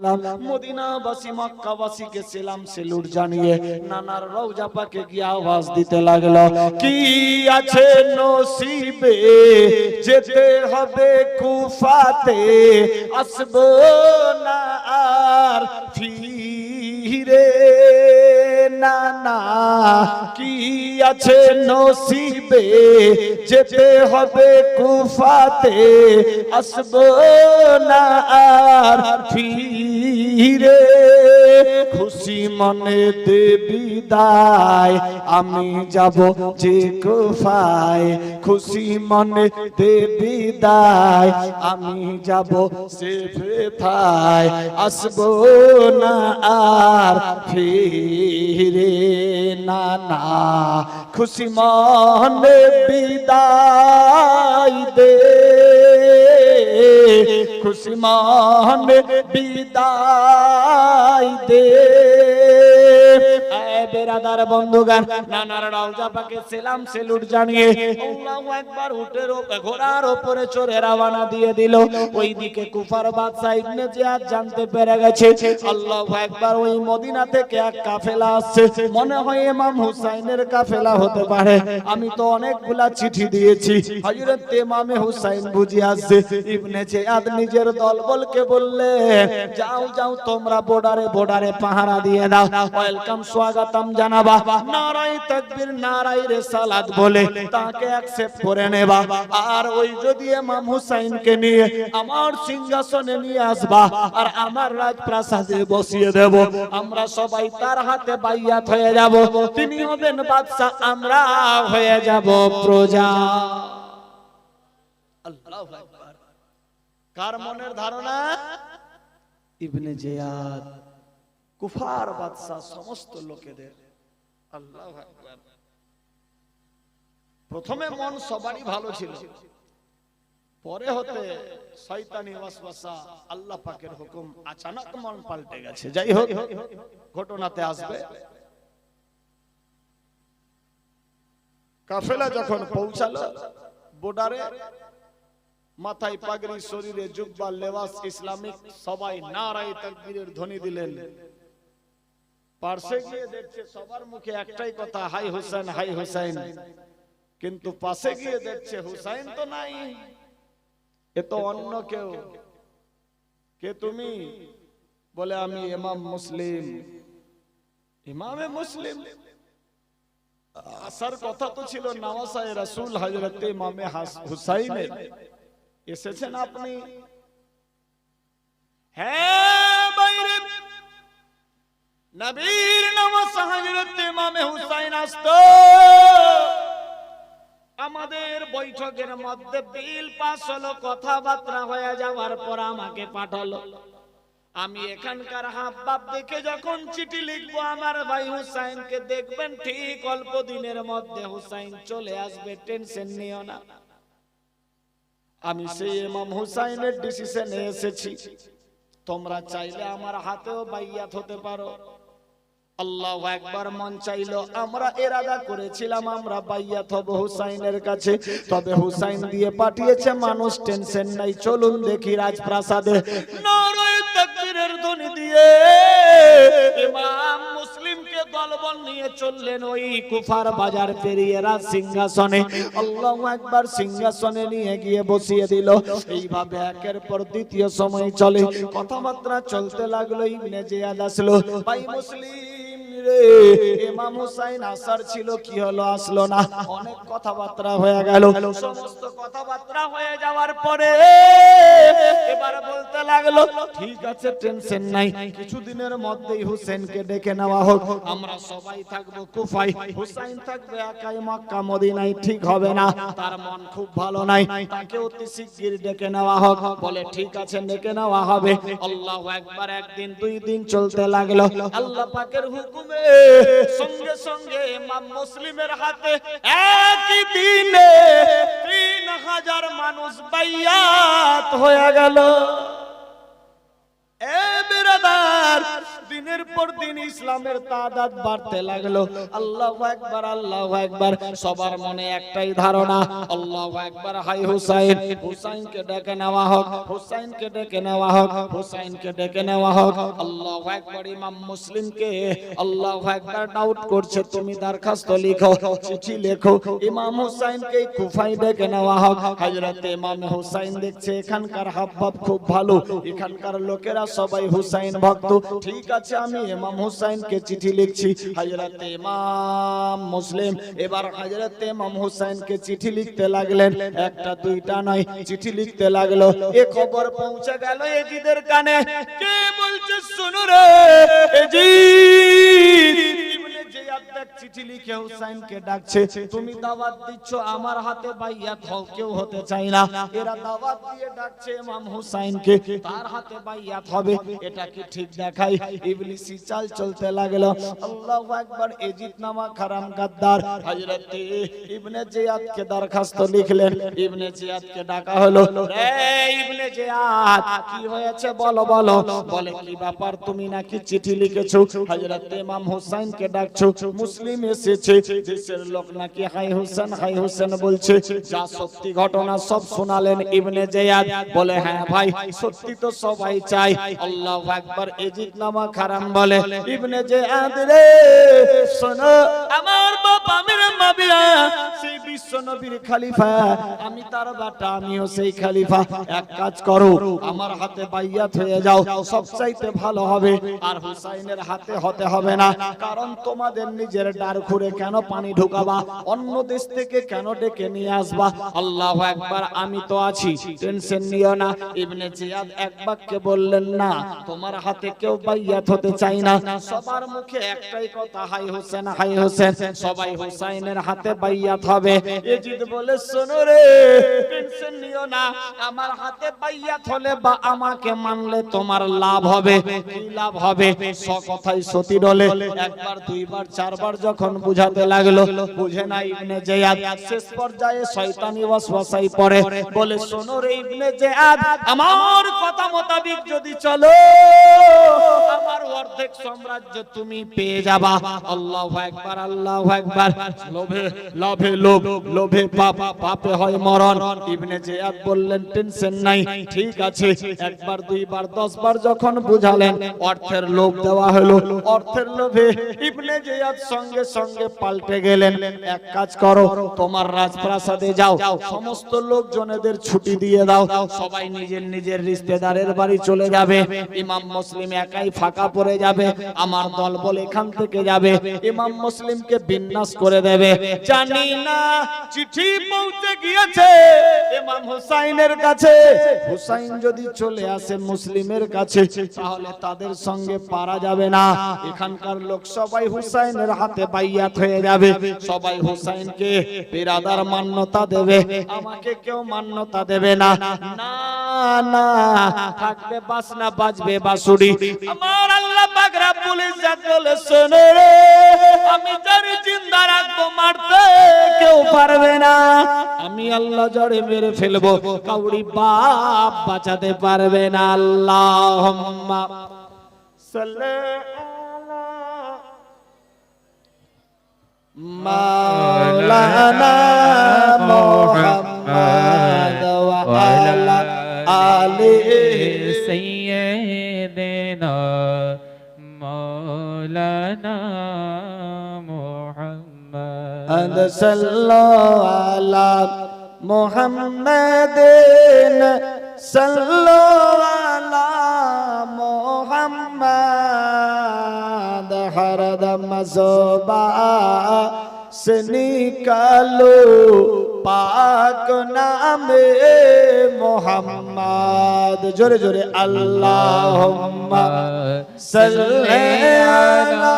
মদিনাবাসী মক্কাবাসীকে সেলাম salute জানিয়ে নানার রওজা পাকে গিয়ে আওয়াজ দিতে লাগল, কি আছে নসিবে? যেতে হবে কুফাতে, আসব না আর ফিরে। না না কি আছে নসিবে? যেতে হবে কুফাতে আসব না আর ফিরে। খুশি মনে দেবী দায় আমি যাব যে কুফায় খুশি মনে দেবী দায় আমি যাব সে ফেফায় আসব না আর ফিরে না না। খুশি মনে বিদায় দে। খুশি মনে বিদায় দে বেরাদার বন্ধুগান, নানার সেলাম সেলুট জানিয়ে ঘোড়ার দিয়ে দিল। কুফার ইবনে জিয়াদ জানতে পেরে গেছে ওই মদিনা থেকে এক কাফেলা আসছে। মনে হয় ইমাম হুসাইনের কাফেলা হতে পারে। আমি তো অনেকগুলা চিঠি দিয়েছি। হযরত ইমামে হুসাইন বুঝি আসছে। ইবনে জিয়াদ নিজের দলবলকে বললে, যাও যাও, তোমরা বর্ডারে বর্ডারে পাহারা দিয়ে দাও। ওয়েলকাম স্বাগতম জানাবা। নারাই তাকবীর নারাই রিসালাত বলে তাকে অ্যাকসেপ্ট করে নেবা। আর ওই যদি ইমাম হুসাইনকে নিয়ে, আমার সিংহাসনে নিয়ে আসবা, আর আমার রাজপ্রাসাদে বসিয়ে দেব। আমরা সবাই তার হাতে বাইয়াত হয়ে যাব। তিনি হবেন বাদশা আমরা হয়ে যাব প্রজা। আল্লাহু আকবার। কার মনের ধারণা? ইবনে জিয়াদ। কুফার বাদশা সমস্ত লোকেদের। আল্লাহু প্রথমে মন সবারই ভালো ছিল। পরে হতে শয়তানি ওয়াসওয়াসা আল্লাহ পাকের হুকুম আচানক মন পাল্টে গেছে। যাই হোক, ঘটনাতে আসবে। কাফেলা যখন পৌঁছালো বর্ডারে মাথায় পাগড়ি, শরীরে জুব্বা, লেবাস, ইসলামিক সবাই নারাই তাকবীরের ধ্বনি দিলেন। পার্শ্বে গিয়ে দেখছে সবার মুখে একটাই কথা, হাই হাই কিন্তু পাশে গিয়ে দেখছে হুসাইন তো নাই। এ তো অন্য কেউ। কে তুমি? বলে আমি ইমাম মুসলিম। ইমামে মুসলিম। আসার কথা তো ছিল নওয়াসায় রাসূল হযরত ইমামে হাস- হুসাইনের। এসেছেন আপনি? হ্যাঁ! নবীর নামাজ হযরত ইমামে হুসাইন আসতো। আমাদের বৈঠকের মধ্যে বিল পাস হলো, কথাবার্তা হয়ে যাওয়ার পর আমাকে পাঠালো। আমি এখানকার হাবভাব দেখে যখন চিঠি লিখব, আমার ভাই হুসাইনকে দেখবেন ঠিক অল্প দিনের মধ্যে হুসাইন চলে আসবে, টেনশন নিও না। আমি সেই ইমাম হুসাইনের ডিসিশনে এসেছি। তোমরা চাইলে আমার হাতেও বাইয়াত হতে পারো। আল্লাহ একবার মন চাইলো আমরা এরাদা করেছিলাম, আমরা বাইয়াত হব হুসাইনের কাছে। তবে হুসাইন দিয়ে পাঠিয়েছে, মানুষ টেনশন নাই, চলুন দেখি রাজপ্রাসাদে। চললেন ওই কুফার বাজার রাজ সিংহাসনে। সিংহাসনে নিয়ে গিয়ে বসিয়ে দিল। এইভাবে একের পর দ্বিতীয় সময় চলে। কথাবার্তা চলতে লাগল, ইবনে জিয়াদ আসলো। ভাই মুসলিম ইমাম হুসাইন আসার ছিল কি হলো? আসলো না। অনেক কথাবার্তা হয়ে গেল। সমস্ত কথাবার্তা হয়ে যাওয়ার পরে এবার বলতে লাগল, ঠিক আছে, টেনশন নাই। কিছুদিনের মধ্যেই হুসেনকে ডেকে নেওয়া হোক। আমরা সবাই থাকব কুফাই হুসাইন থাকবে একাই মক্কা ঠিক হবে না। তার মন খুব ভালো নাই। তাকে অতি শিগগির ডেকে নেওয়া হোক। বলে, ঠিক আছে, ডেকে নেওয়া হবে। আল্লাহু একবার একদিন, দুই দিন চলতে লাগল। আল্লাহ পাকের হুকুমে সঙ্গে সঙ্গে ইমাম মুসলিমের হাতে একই দিনে তিন হাজার মানুষ বাইয়াত হয়ে গেল। দিনের পর দিন ইসলামের তাদাদ বাড়তে লাগল। আল্লাহ একবার আল্লাহ একবার সবার মনে একটাই ধারণা আল্লাহ একবার হাই হুসাইন হুসাইনকে ডেকে নেওয়া হোক হুসাইনকে ডেকে নেওয়া হোক হুসাইনকে ডেকে নেওয়া হোক আল্লাহ একবার ইমাম মুসলিমকে আল্লাহ একবার ডাউট করছে তুমি দরখাস্ত লিখো চিঠি লেখো। ইমাম হুসাইনকে ডেকে নেওয়া হোক। হযরত ইমাম হুসাইন দেখছে এখানকার হাবভাব খুব ভালো। এখানকার লোকেরা সবাই হুসাইন ভক্ত। ঠিক আছে আমি ইমাম হুসাইনকে চিঠি লিখছি। হযরত ইমাম মুসলিম। এবার হযরত ইমাম হুসাইনকে চিঠি লিখতে লাগলেন। একটা দুইটা নয় চিঠি লিখতে লাগল। এ খবর পৌঁছে গেল এজিদের কানে। কে বলছে শুনো চিঠি লিখে হুসাইনকে ডাকছে, তুমি দাওয়াত দিচ্ছ আমার হাতে বাইয়াত হও কেউ হতে চাই না। এরা দাওয়াত দিয়ে ডাকছে ইমাম হুসাইনকে, তার হাতে বাইয়াত হবে এটা কি ঠিক দেখাই। ইবলিসি চাল চলতে লাগল। আল্লাহু আকবার, এজিদ নামা খারাম গাদ্দার হযরত ইবনে জিয়াদকে দরখাস্ত লিখলেন। ইবনে জিয়াদকে ডাকা হলো, রে ইবনে জিয়াদ, কি হয়েছে বলো বলো। বলে, কি ব্যাপার, তুমি নাকি চিঠি লিখেছো? হযরত ইমাম হুসাইনকে ডাকছো, মুসলিম এসেছে দেশের লোক নাকি হাই হোসেন হাই হোসেন বলছে যা সত্যি ঘটনা সব শোনালেন ইবনে জিয়াদ। বলে হ্যাঁ ভাই সত্যি তো সবাই চাই আল্লাহু আকবার এজিদ নামা খারাম বলে ইবনে জিয়াদ রে শোনো। আমার বাপ আমির মাবিরা সেই বিশ্ব নবীর খলিফা আমি তার বাটা আমিও সেই খলিফা। এক কাজ করো আমার হাতে বাইয়াত হয়ে যাও সব চাইতে ভালো হবে। আর হুসাইনের হাতে হতে হবে না কারণ তোমাদের নিজের ডার খুঁড়ে কেন পানি ঢুকাবা? অন্য দেশ থেকে কেন ডেকে নিয়ে আসবা? আল্লাহ একবার আমি তো আছি। টেনশন নিও না। ইবনে জিয়াদ এক বাক্যে বললেন, না, তোমার হাতে কেউ বাইয়াত হতে চাই না। সবার মুখে একটাই কথা, হাই হোসেন হাই হোসেন। সবাই হুসাইনের হাতে বাইয়াত হবে। এজিদ বলে, শোনো রে, টেনশন নিও না। আমার হাতে বাইয়াত হলে বা আমাকে মানলে তোমার লাভ হবে। কি লাভ হবে? স কথাই সতী ডলে একবার, দুইবার, চারবার যখন বুঝাতে লাগল, বুঝে না ইবনে জিয়াদ। শেষ পর্যায়ে শয়তানি ওয়াসওয়াসাই পড়ে, বলে, শোনো রে ইবনে জিয়াদ, আমার কথা মোতাবিক যদি চলো, আমার অর্ধেক সাম্রাজ্য তুমি পেয়ে যাবা। আল্লাহু একবার আল্লাহু একবার লোভে লোভে লোভ, লোভে পাপ, পাপে হয় মরণ। ইবনে জিয়াদ বললেন, টেনশন নাই, ঠিক আছে। একবার, দুইবার, দশবার যখন বুঝালেন, অর্থের লোভ দেওয়া হলো। অর্থের লোভে ইবনে জিয়াদ সঙ্গে সঙ্গে সঙ্গে পাল্টে গেলেন। এক কাজ করো, তোমার রাজপ্রাসাদে যাও। সমস্ত লোকজনেদের ছুটি দিয়ে দাও। সবাই নিজের নিজের রিশতেদারের বাড়ি চলে যাবে। ইমাম মুসলিম একাই ফাঁকা পড়ে যাবে। আমার দল বল এখান থেকে যাবে। ইমাম মুসলিমকে বিন্যাস করে দেবে। জানি না, চিঠি পৌঁছে গিয়েছে ইমাম হুসাইনের কাছে। হুসাইন যদি চলে আসে মুসলিমের কাছে, তাহলে তাদের সঙ্গে পারা যাবে না। এখানকার লোক সবাই হুসাইনের হাতে বাইয়াত হয়ে যাবে। সবাই হুসাইনকে পেরাদার মান্যতা দেবে। আমাকে কেউ মান্যতা দেবে না। না না, থাকবে বাসনা, বাজবে বাসুরি আমার আল্লাহ পাক রাব্বুল ইজ্জাত বলে, শোনো রে, আমি যারে জিন্দা রাখব, মারতে কেউ পারবে না। আমি আল্লাহ জড়ে মেরে ফেলব, কাউরি বাপ বাঁচাতে পারবে না। আল্লাহুম্মা সাল্লি مولانا محمد وعلى آله سيدنا مولانا محمد. صلى على محمد صلوا हरदम जोबा से निकालो पाक नामे मोहम्मद जोरे जोरे अल्लाहुम्मा सल्ले अला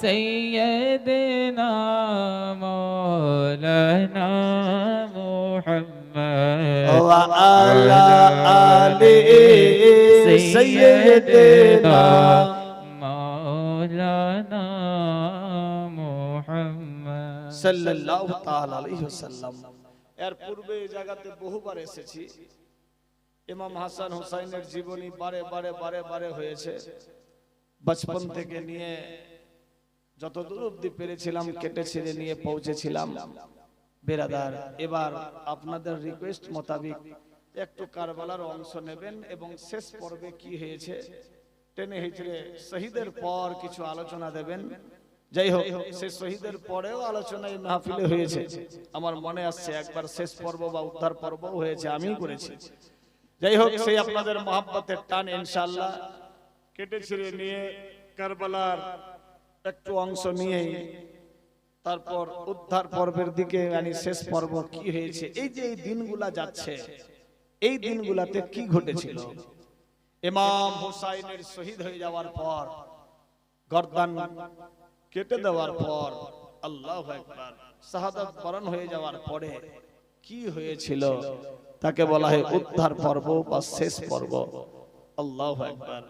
सैयदना मौलाना मोहम्मद व अला आले सैयदना সাল্লাল্লাহু তাআলা আলাইহি ওয়াসাল্লাম। এর পূর্বে এই জায়গাতে বহুবার এসেছি। ইমাম হাসান জীবনী বারে বারে বারে বারে হয়েছে। বচপন থেকে নিয়ে যত দূর অব্দি পেরেছিলাম, কেটে ছেড়ে নিয়ে পৌঁছেছিলাম। বেরাদার, এবার আপনাদের রিকোয়েস্ট মোতাবিক একটু কারবালার অংশ নেবেন এবং শেষ পর্বে কি হয়েছে টেনে হিচড়ে শহীদের পর কিছু আলোচনা দেবেন। যাই হোক সে শহীদের পরেও আলোচনা এই মাহফিলে হয়েছে। আমার মনে আসছে একবার শেষ পর্ব বা উদ্ধার পর্ব হয়েছে, আমিই করেছি। যাই হোক, সেই আপনাদের মহাব্বতের টান ইনশাআল্লাহ কেটে ছিঁড়ে নিয়ে কারবালার একটু অংশ নিয়ে তারপর উদ্ধার পর্বের দিকে মানে শেষ পর্ব কি হয়েছে, এই যে এই দিনগুলা যাচ্ছে, এই দিনগুলাতে কি ঘটেছিল? ইমাম হুসাইনের শহীদ হয়ে যাওয়ার পর গর্দান কেটে দেওয়ার পর আল্লাহ একবার শাহাদাত বরণ হয়ে যাওয়ার পরে কি হয়েছিল? তাকে বলা হয় উদ্ধার পর্ব বা শেষ পর্ব। আল্লাহ একবার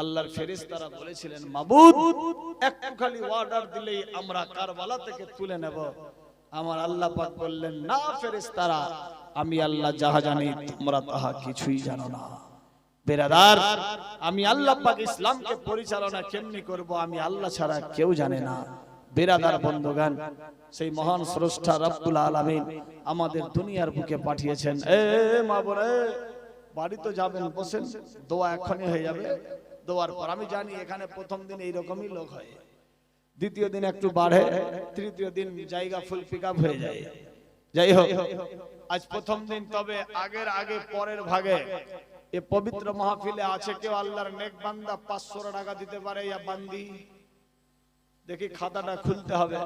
আল্লাহর ফেরেশতারা বলেছিলেন, মাবুদ একটু খালি অর্ডার দিলেই আমরা কারবালা থেকে তুলে নেব। আমার আল্লাহ পাক বললেন, না ফেরেশতারা, আমি আল্লাহ যাহা জানি, তোমরা তাহা কিছুই জানো না। বেরাদার আমি আল্লাহ পাক ইসলামকে পরিচালনা কেমনি করব আমি আল্লাহ ছাড়া কেউ জানে না। বেরাদার বন্ধুগান সেই মহান স্রষ্টা রব্বুল আলামিন আমাদের দুনিয়ার বুকে পাঠিয়েছেন। এ মা বোনে বাড়ি তো যাবেন বসেন। দোয়া এখনই হয়ে যাবে। দোয়ার পর আমি জানি এখানে প্রথম দিন এইরকমই লোক হয়। দ্বিতীয় দিন একটু বাড়ে। তৃতীয় দিন জায়গা ফুল পিক হয়ে যায়। যাই হোক। আজ প্রথম দিন তবে আগের আগে পরের ভাগে। এ পবিত্র মাহফিলে আছে কেউ আল্লাহর নেক বান্দা পাঁচশো টাকা দিতে পারে, ইয়া বান্দি। দেখি খাতাটা খুলতে হবে।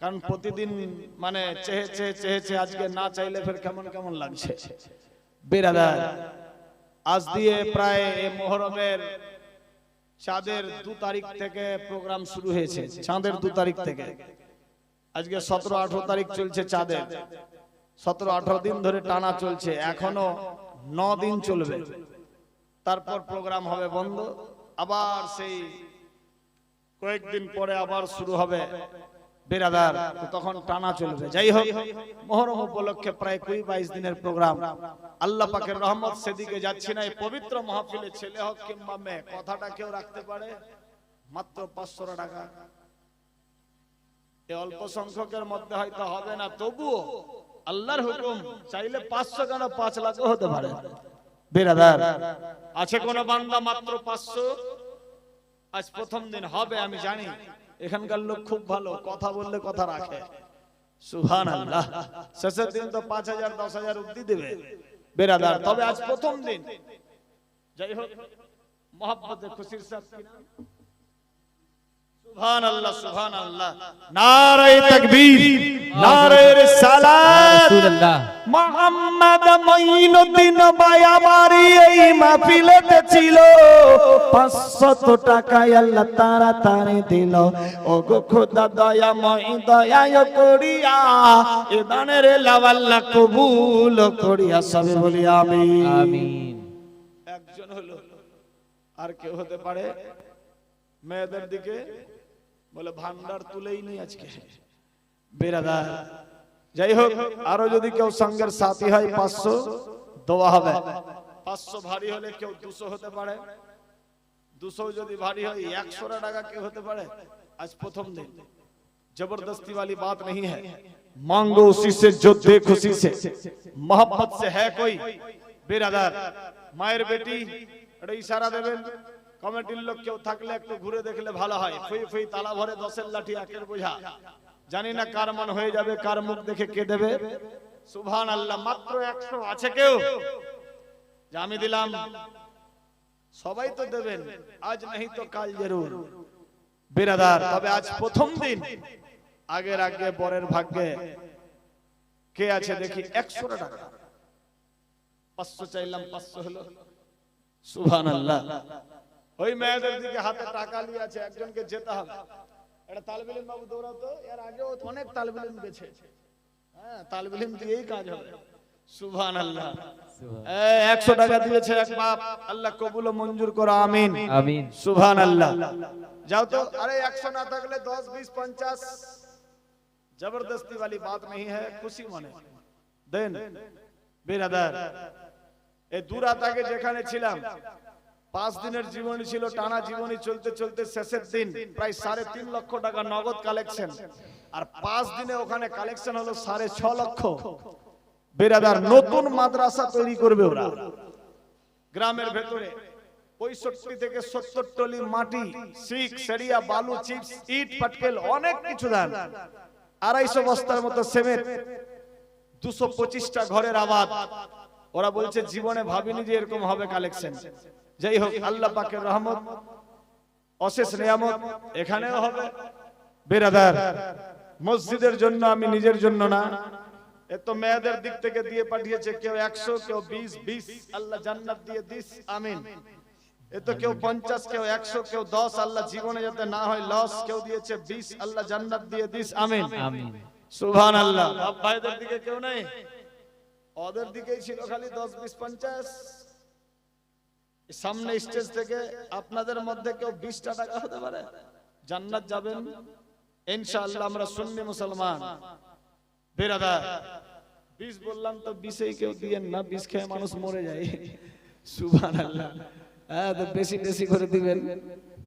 কারণ প্রতিদিন মানে চেহে চেহে চেহে চেহে আজকে না চাইলে ফের কেমন কেমন লাগছে। বেরাদার, আজ দিয়ে প্রায় এ মোহরমের চাঁদের দু তারিখ থেকে প্রোগ্রাম শুরু হয়েছে। চাঁদের দু তারিখ থেকে। আজকে সতেরো আঠারো তারিখ চলছে চাঁদের। সতেরো আঠারো দিন ধরে টানা চলছে। এখনও ন দিন চলবে। তারপর প্রোগ্রাম হবে বন্ধ। আবার সেই কয়েকদিন পরে আবার শুরু হবে বেরাদার। তখন টানা চলবে। যাই হোক, মহরম উপলক্ষে প্রায় কুড়ি বাইশ দিনের প্রোগ্রাম আল্লাহ পাকের রহমত সেদিকে যাচ্ছি না। এই পবিত্র মাহফিলে ছেলে হোক কিংবা মেয়ে, কথাটা কেউ রাখতে পারে? মাত্র পাঁচশো টাকা। এই অল্প সংখ্যকের মধ্যে হয়তো হবে না। তবুও আল্লাহর হুকুম চাইলে পাঁচশো কেন পাঁচ লাখও হতে পারে। বেরাদার আছে কোন বান্দা মাত্র পাঁচশো? আজ প্রথম দিন হবে আমি জানি। এখানকার লোক খুব ভালো কথা বললে কথা রাখে। সুহান আল্লাহ শেষের দিন তো পাঁচ হাজার দশ হাজার অব্দি দেবে। বেরাদার তবে আজ প্রথম দিন। যাই হোক মহাব্বতে খুশির সাথে সুবহান আল্লাহ সুবহান আল্লাহ নারায়ে তাকবীর নারায়ে রিসালাত। রাসূলুল্লাহ। মোহাম্মদ মঈনুদ্দিন ভাই এই মাহফিলেতে ছিল। টাকায় আল্লাহ তাড়াতাড়ি দিল। ও গো খোদা দয়াময় দয়া করিয়া এ দানের কবুল করিয়া সবে বলি আমিন। একজন হলো আর কেউ হতে পারে? মেয়েদের দিকে বলে ভান্ডার তুলেই নেই আজকে বেরাদার যাই হোক আরো যদি কেউ সঙ্গের সাথী হয় পাঁচশো দেওয়া হবে পাঁচশো ভারী হলে কেউ দুশো হতে পারে দুশো যদি ভারী হয় একশো টাকা কেউ হতে পারে আজ প্রথম দিন जबरदस्ती वाली बात नहीं है मांगो उसी से जो दे खुशी से मोहब्बत से है कोई বেরাদার মায়ের বেটি একটা ইশারা দেবেন কমিটির লোক কেউ থাকলে একটু ঘুরে দেখলে ভালো হয়। ফুই ফুই তালা ভরে দশের লাঠি একের বোঝা। জানি না কার মন হয়ে যাবে, কার মুখ দেখে কে দেবে। সুবহান আল্লাহ মাত্র একশো আছে কেউ? যে আমি দিলাম। সবাই তো দেবেন। আজ नहीं তো কাল জরুর। বেরাদার, তবে আজ প্রথম দিন। আগের আগে, পরের ভাগ্যে। কে আছে দেখি? একশো টাকা। পাঁচশো চাইলাম, পাঁচশো হলো। সুভান আল্লাহ ওই মেয়েদের দিকে হাতে টাকা নিয়ে আছে একজনকে যেতে হবে এটা তালবিলিম বাবু দৌড়াতো এর আগেও অনেক তালবিলিম গেছে হ্যাঁ তালবিলিম দিয়েই কাজ হবে সুভান আল্লাহ একশো টাকা দিয়েছে এক বাপ আল্লাহ কবুল ও মঞ্জুর করো আমিন আমিন সুভান আল্লাহ जाओ तो अरे একশো না থাকলে দশ বিশ পঞ্চাশ जबरदस्ती वाली बात नहीं है খুশি মনে দেন বেরাদার এই দূরাত আগে যেখানে ছিলাম পাঁচ দিনের জীবনী ছিল, টানা জীবনী চলতে চলতে শেষের দিন, প্রায় সাড়ে তিন লক্ষ টাকা নগদ কালেকশন আর পাঁচ দিনে ওখানে কালেকশন হলো সাড়ে ছ লক্ষ। বেরাদার, নতুন মাদ্রাসা তৈরি করবে ওরা। গ্রামের ভেতরে পঁয়ষট্টি থেকে সত্তর টলি মাটি, শিখ, সেরিয়া, বালু, চিপস, ইট, পাটকেল, অনেক কিছু দেন। আড়াইশো বস্তার মতো সিমেন্ট, দুশো পঁচিশটা ঘরের আবাদ। ওরা বলছে, জীবনে ভাবিনি যে এরকম হবে কালেকশন যাই হোক আল্লাহ পাকের রহমত অশেষ নিয়ামত এখানেও হবে। বেরাদার মসজিদের জন্য আমি নিজের জন্য না। এ তো মেয়েদের দিক থেকে দিয়ে পাঠিয়েছে কেউ একশো কেউ বিশ বিশ। আল্লাহ জান্নাত দিয়ে দিস আমিন। এ তো কেউ পঞ্চাশ কেউ একশো কেউ দশ। আল্লাহ জীবনে যাতে না হয় লস কেউ দিয়েছে বিশ। আল্লাহ জান্নাত দিয়ে দিস আমিন। আমিন। সুবহান আল্লাহ ভাইদের দিকে কেউ নেই? ওদের দিকেই ছিল খালি দশ বিশ পঞ্চাশ। সামনে স্টেজ থেকে আপনাদের মধ্যে কেউ বিশটা টাকা হতে পারে? জান্নাত যাবেন? ইনশাআল্লাহ আমরা সুন্নি মুসলমান। বেরাদা বিষ বললাম তো বিষেই কেউ দিয়েন না বিষ খেয়ে মানুষ মরে যায়। সুবান আল্লাহ হ্যাঁ বেশি বেশি করে দিবেন।